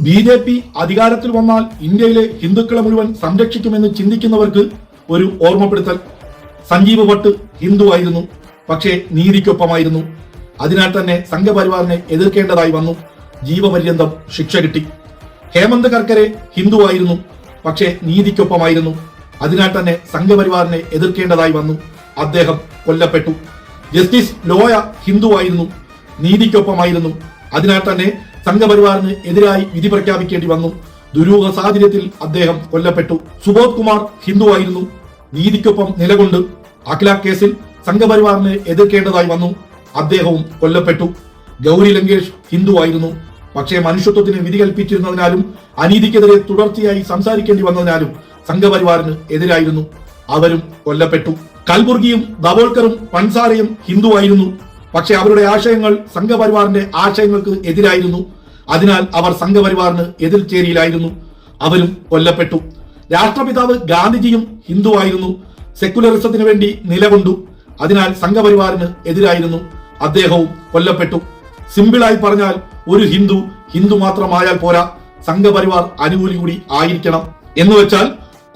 B J P അധികാരത്തിൽ വന്നാൽ ഇന്ത്യയിലെ ഹിന്ദുക്കളെ മുഴുവൻ സംരക്ഷിക്കുമെന്ന് ചിന്തിക്കുന്നവർക്ക് ഒരു ഓർമ്മപ്പെടുത്തൽ. സഞ്ജീവ് ഭട്ട് ഹിന്ദു ആയിരുന്നു പക്ഷേ നീതിക്കൊപ്പമായിരുന്നു. അതിനാൽ തന്നെ സംഘപരിവാറിനെ എതിർക്കേണ്ടതായി വന്നു. ജീവപര്യന്തം ശിക്ഷ കിട്ടി. ഹേമന്ത് കർക്കരെ ഹിന്ദു ആയിരുന്നു പക്ഷേ നീതിക്കൊപ്പമായിരുന്നു. അതിനാൽ തന്നെ സംഘപരിവാറിനെ എതിർക്കേണ്ടതായി വന്നു. അദ്ദേഹം കൊല്ലപ്പെട്ടു. ജസ്റ്റിസ് ലോയ ഹിന്ദു ആയിരുന്നു നീതിക്കൊപ്പമായിരുന്നു. അതിനാൽ തന്നെ സംഘപരിവാറിന് എതിരായി വിധി പ്രഖ്യാപിക്കേണ്ടി വന്നു. ദുരൂഹ സാഹചര്യത്തിൽ അദ്ദേഹം കൊല്ലപ്പെട്ടു. സുബോധ് കുമാർ ഹിന്ദു ആയിരുന്നു. നീതിക്കൊപ്പം നിലകൊണ്ട് അഖില കേസിൽ സംഘപരിവാറിനെ എതിർക്കേണ്ടതായി വന്നു. അദ്ദേഹവും കൊല്ലപ്പെട്ടു. ഗൗരി ലങ്കേഷ് ഹിന്ദു ആയിരുന്നു. പക്ഷേ മനുഷ്യത്വത്തിന് വിധി കൽപ്പിച്ചിരുന്നതിനാലും അനീതിക്കെതിരെ തുടർച്ചയായി സംസാരിക്കേണ്ടി വന്നതിനാലും സംഘപരിവാറിന് എതിരായിരുന്നു. അവരും കൊല്ലപ്പെട്ടു. കൽബുർഗിയും ദവോൾക്കറും പൻസാരയും ഹിന്ദു ആയിരുന്നു. പക്ഷേ അവരുടെ ആശയങ്ങൾ സംഘപരിവാറിന്റെ ആശയങ്ങൾക്ക് എതിരായിരുന്നു. അതിനാൽ അവർ സംഘപരിവാറിന് എതിർ ചേരിയിലായിരുന്നു. അവരും കൊല്ലപ്പെട്ടു. രാഷ്ട്രപിതാവ് ഗാന്ധിജിയും ഹിന്ദു ആയിരുന്നു. സെക്കുലറിസത്തിന് വേണ്ടി നിലകൊണ്ടു. അതിനാൽ സംഘപരിവാറിന് എതിരായിരുന്നു. അദ്ദേഹവും കൊല്ലപ്പെട്ടു. സിമ്പിളായി പറഞ്ഞാൽ ഒരു ഹിന്ദു ഹിന്ദു മാത്രമായാൽ പോരാ സംഘപരിവാർ അനുകൂലി കൂടി ആയിരിക്കണം. എന്ന് വെച്ചാൽ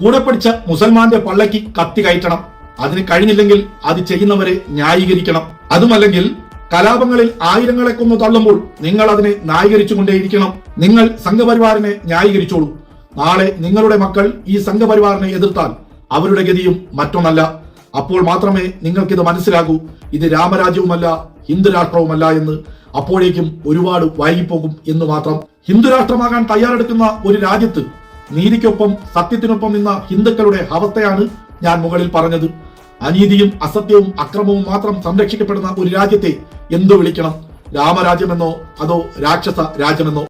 കൂടെ പഠിച്ച മുസൽമാന്റെ പള്ളയ്ക്ക് കത്തി കയറ്റണം. അതിന് കഴിഞ്ഞില്ലെങ്കിൽ അത് ചെയ്യുന്നവരെ ന്യായീകരിക്കണം. അതുമല്ലെങ്കിൽ കലാപങ്ങളിൽ ആയിരങ്ങളെ കൊന്നു തള്ളുമ്പോൾ നിങ്ങൾ അതിനെ ന്യായീകരിച്ചുകൊണ്ടേയിരിക്കണം. നിങ്ങൾ സംഘപരിവാറിനെ ന്യായീകരിച്ചോളൂ. നാളെ നിങ്ങളുടെ മക്കൾ ഈ സംഘപരിവാറിനെ എതിർത്താൽ അവരുടെ ഗതിയും മറ്റൊന്നല്ല. അപ്പോൾ മാത്രമേ നിങ്ങൾക്കിത് മനസ്സിലാകൂ. ഇത് രാമരാജ്യവുമല്ല ഹിന്ദുരാഷ്ട്രവുമല്ല എന്ന്. അപ്പോഴേക്കും ഒരുപാട് വൈകിപ്പോകും എന്ന് മാത്രം. ഹിന്ദു രാഷ്ട്രമാകാൻ തയ്യാറെടുക്കുന്ന ഒരു രാജ്യത്ത് നീതിക്കൊപ്പം സത്യത്തിനൊപ്പം നിന്ന ഹിന്ദുക്കളുടെ അവസ്ഥയാണ് ഞാൻ മുകളിൽ പറഞ്ഞത്. അനീതിയും അസത്യവും അക്രമവും മാത്രം സംരക്ഷിക്കപ്പെടുന്ന ഒരു രാജ്യത്തെ എന്തു വിളിക്കണം? രാമരാജ്യമെന്നോ അതോ രാക്ഷസ രാജ്യമെന്നോ?